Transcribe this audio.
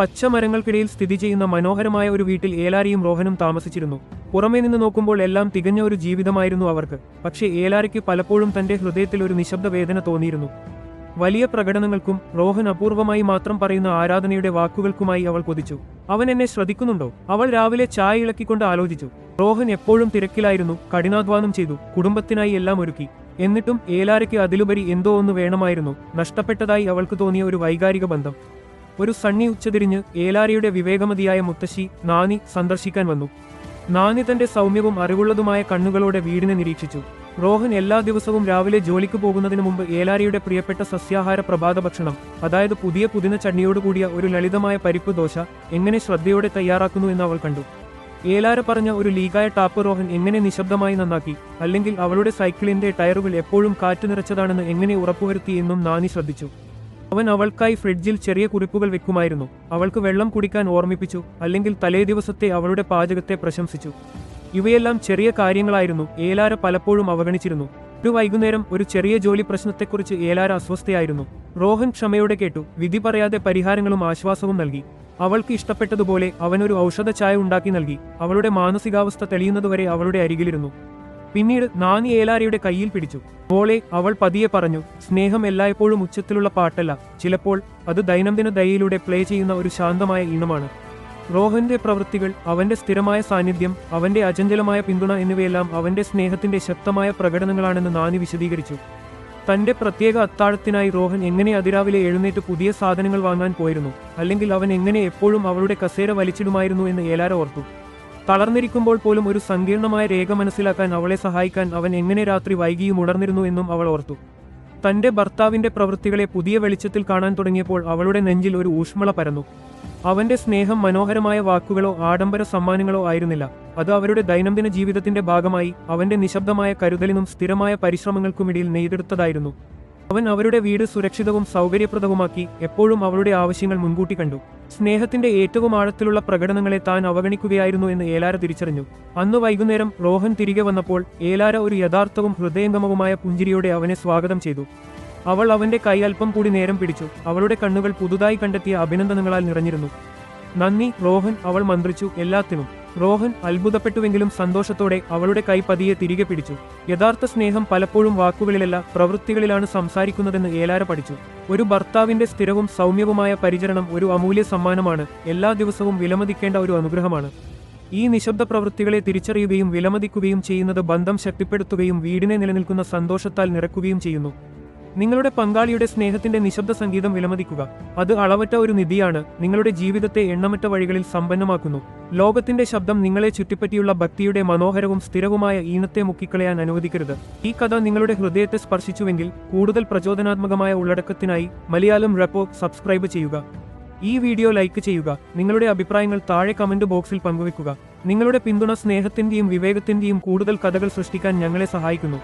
പച്ചമരങ്ങൾക്കിടയിൽ സ്ഥിതി ചെയ്യുന്ന മനോഹരമായ ഒരു വീട്ടിൽ ഏലാരിയും റോഹനും താമസിച്ചിരുന്നു. പുറമേ നിന്ന് നോക്കുമ്പോൾ എല്ലാം തികഞ്ഞ ഒരു ജീവിതമായിരുന്നു അവർക്ക്. പക്ഷേ ഏലാരിക്ക് പലപ്പോഴും തന്റെ ഹൃദയത്തിൽ ഒരു നിശബ്ദ വേദന തോന്നിയിരുന്നു. വലിയ പ്രകടനങ്ങൾക്കും റോഹൻ അപൂർവമായി മാത്രം പറയുന്ന ആരാധനയുടെ വാക്കുകൾക്കുമായി അവൾ കൊതിച്ചു. അവൻ എന്നെ ശ്രദ്ധിക്കുന്നുണ്ടോ? അവൾ രാവിലെ ചായ ഇളക്കിക്കൊണ്ട് ആലോചിച്ചു. റോഹൻ എപ്പോഴും തിരക്കിലായിരുന്നു കഠിനാധ്വാനം ചെയ്തു കുടുംബത്തിനായി എല്ലാം ഒരുക്കി. എന്നിട്ടും ഏലാരയ്ക്ക് അതിലുപരി എന്തോ ഒന്ന് വേണമായിരുന്നു. നഷ്ടപ്പെട്ടതായി അവൾക്ക് തോന്നിയ ഒരു വൈകാരിക ബന്ധം. ഒരു സണ്ണി ഉച്ചതിരിഞ്ഞ് ഏലാരിയുടെ വിവേകമതിയായ മുത്തശ്ശി നാനി സന്ദർശിക്കാൻ വന്നു. നാനി തന്റെ സൗമ്യവും അറിവുള്ളതുമായ കണ്ണുകളോടെ വീടിനെ നിരീക്ഷിച്ചു. റോഹൻ എല്ലാ ദിവസവും രാവിലെ ജോലിക്ക് പോകുന്നതിന് മുമ്പ് ഏലാരിയുടെ പ്രിയപ്പെട്ട സസ്യാഹാര പ്രഭാത ഭക്ഷണം അതായത് പുതിയ പുതിന ചട്നിയോടുകൂടിയ ഒരു ലളിതമായ പരിപ്പ് ദോശ എങ്ങനെ ശ്രദ്ധയോടെ തയ്യാറാക്കുന്നു എന്ന് അവൾ കണ്ടു. ഏലാര പറഞ്ഞ ഒരു ലീഗായ ടാപ്പ് റോഹൻ എങ്ങനെ നിശബ്ദമായി നന്നാക്കി അല്ലെങ്കിൽ അവളുടെ സൈക്കിളിന്റെ ടയറുകൾ എപ്പോഴും കാറ്റ് നിറച്ചതാണെന്ന് എങ്ങനെ ഉറപ്പുവരുത്തി എന്നും നാനി ശ്രദ്ധിച്ചു. അവൻ അവൾക്കായി ഫ്രിഡ്ജിൽ ചെറിയ കുറിപ്പുകൾ വെക്കുമായിരുന്നു. അവൾക്ക് വെള്ളം കുടിക്കാൻ ഓർമ്മിപ്പിച്ചു അല്ലെങ്കിൽ തലേ ദിവസത്തെ അവളുടെ പാചകത്തെ പ്രശംസിച്ചു. ഇവയെല്ലാം ചെറിയ കാര്യങ്ങളായിരുന്നു ഏലാര പലപ്പോഴും അവഗണിച്ചിരുന്നു. ഒരു വൈകുന്നേരം ഒരു ചെറിയ ജോലി പ്രശ്നത്തെക്കുറിച്ച് ഏലാര അസ്വസ്ഥയായിരുന്നു. റോഹൻ ക്ഷമയോടെ കേട്ടു വിധി പറയാതെ പരിഹാരങ്ങളും ആശ്വാസവും നൽകി. അവൾക്ക് ഇഷ്ടപ്പെട്ടതുപോലെ അവനൊരു ഔഷധ ചായ ഉണ്ടാക്കി നൽകി അവളുടെ മാനസികാവസ്ഥ തെളിയുന്നതുവരെ അവളുടെ അരികിലിരുന്നു. പിന്നീട് നാനി ഏലാരയുടെ കയ്യിൽ പിടിച്ചു. മോളെ അവൾ പതിയെ പറഞ്ഞു സ്നേഹം എല്ലായ്പ്പോഴും ഉച്ചത്തിലുള്ള പാട്ടല്ല. ചിലപ്പോൾ അത് ദൈനംദിന ദയയിലൂടെ പ്ലേ ചെയ്യുന്ന ഒരു ശാന്തമായ ഈണമാണ്. റോഹന്റെ പ്രവൃത്തികൾ അവന്റെ സ്ഥിരമായ സാന്നിധ്യം അവന്റെ അചഞ്ചലമായ പിന്തുണ എന്നിവയെല്ലാം അവന്റെ സ്നേഹത്തിന്റെ ശക്തമായ പ്രകടനങ്ങളാണെന്ന് നാനി വിശദീകരിച്ചു. തന്റെ പ്രത്യേക അത്താഴത്തിനായി റോഹൻ എങ്ങനെ അതിരാവിലെ എഴുന്നേറ്റ് പുതിയ സാധനങ്ങൾ വാങ്ങാൻ പോയിരുന്നു? അല്ലെങ്കിൽ അവൻ എങ്ങനെ എപ്പോഴും അവളുടെ കസേര വലിച്ചിടുമായിരുന്നു എന്ന് ഏലാര ഓർത്തു. തളർന്നിരിക്കുമ്പോൾ പോലും ഒരു സങ്കീർണമായ രേഖ മനസ്സിലാക്കാൻ അവളെ സഹായിക്കാൻ അവൻ എങ്ങനെ രാത്രി വൈകിയും ഉണർന്നിരുന്നു എന്നും അവൾ ഓർത്തു. തന്റെ ഭർത്താവിന്റെ പ്രവൃത്തികളെ പുതിയ വെളിച്ചത്തിൽ കാണാൻ തുടങ്ങിയപ്പോൾ അവളുടെ നെഞ്ചിൽ ഒരു ഊഷ്മള പരന്നു. അവന്റെ സ്നേഹം മനോഹരമായ വാക്കുകളോ ആഡംബര സമ്മാനങ്ങളോ ആയിരുന്നില്ല. അത് അവരുടെ ദൈനംദിന ജീവിതത്തിന്റെ ഭാഗമായി അവന്റെ നിശബ്ദമായ കരുതലിനും സ്ഥിരമായ പരിശ്രമങ്ങൾക്കുമിടയിൽ നെയ്തെടുത്തതായിരുന്നു. അവൻ അവരുടെ വീട് സുരക്ഷിതവും സൗകര്യപ്രദവുമാക്കി എപ്പോഴും അവളുടെ ആവശ്യങ്ങൾ മുൻകൂട്ടി കണ്ടു. സ്നേഹത്തിന്റെ ഏറ്റവും ആഴത്തിലുള്ള പ്രകടനങ്ങളെ താൻ അവഗണിക്കുകയായിരുന്നു എന്ന് ഏലാര തിരിച്ചറിഞ്ഞു. അന്ന് വൈകുന്നേരം റോഹൻ തിരികെ വന്നപ്പോൾ ഏലാര ഒരു യഥാർത്ഥവും ഹൃദയംഗമവുമായ പുഞ്ചിരിയോടെ അവനെ സ്വാഗതം ചെയ്തു. അവൾ അവന്റെ കൈ അല്പം കൂടി നേരം പിടിച്ചു. അവളുടെ കണ്ണുകൾ പുതുതായി കണ്ടെത്തിയ അഭിനന്ദനങ്ങളാൽ നിറഞ്ഞിരുന്നു. നന്ദി റോഹൻ അവൾ മന്ത്രിച്ചു എല്ലാത്തിനും. റോഹൻ അത്ഭുതപ്പെട്ടുവെങ്കിലും സന്തോഷത്തോടെ അവളുടെ കൈ പതിയെ തിരികെ പിടിച്ചു. യഥാർത്ഥ സ്നേഹം പലപ്പോഴും വാക്കുകളിലല്ല പ്രവൃത്തികളിലാണ് സംസാരിക്കുന്നതെന്ന് ഏലാര പഠിച്ചു. ഒരു ഭർത്താവിന്റെ സ്ഥിരവും സൗമ്യവുമായ പരിചരണം ഒരു അമൂല്യ സമ്മാനമാണ്. എല്ലാ ദിവസവും വിലമതിക്കേണ്ട ഒരു അനുഗ്രഹമാണ്. ഈ നിശബ്ദ പ്രവൃത്തികളെ തിരിച്ചറിയുകയും വിലമതിക്കുകയും ചെയ്യുന്നത് ബന്ധം ശക്തിപ്പെടുത്തുകയും വീടിനെ നിലനിൽക്കുന്ന സന്തോഷത്താൽ നിറക്കുകയും ചെയ്യുന്നു. നിങ്ങളുടെ പങ്കാളിയുടെ സ്നേഹത്തിന്റെ നിശബ്ദ സംഗീതം വിലമതിക്കുക. അത് അളവറ്റ ഒരു നിധിയാണ്. നിങ്ങളുടെ ജീവിതത്തെ എണ്ണമറ്റ വഴികളിൽ സമ്പന്നമാക്കുന്നു. ലോകത്തിന്റെ ശബ്ദം നിങ്ങളെ ചുറ്റിപ്പറ്റിയുള്ള ഭക്തിയുടെ മനോഹരവും സ്ഥിരവുമായ ഈണത്തെ മുക്കിക്കളയാൻ അനുവദിക്കരുത്. ഈ കഥ നിങ്ങളുടെ ഹൃദയത്തെ സ്പർശിച്ചുവെങ്കിൽ കൂടുതൽ പ്രചോദനാത്മകമായ ഉള്ളടക്കത്തിനായി മലയാളം റെപ്പോ സബ്സ്ക്രൈബ് ചെയ്യുക. ഈ വീഡിയോ ലൈക്ക് ചെയ്യുക. നിങ്ങളുടെ അഭിപ്രായങ്ങൾ താഴെ കമന്റ് ബോക്സിൽ പങ്കുവെക്കുക. നിങ്ങളുടെ പിന്തുണ സ്നേഹത്തിന്റെയും വിവേകത്തിന്റെയും കൂടുതൽ കഥകൾ സൃഷ്ടിക്കാൻ ഞങ്ങളെ സഹായിക്കുന്നു.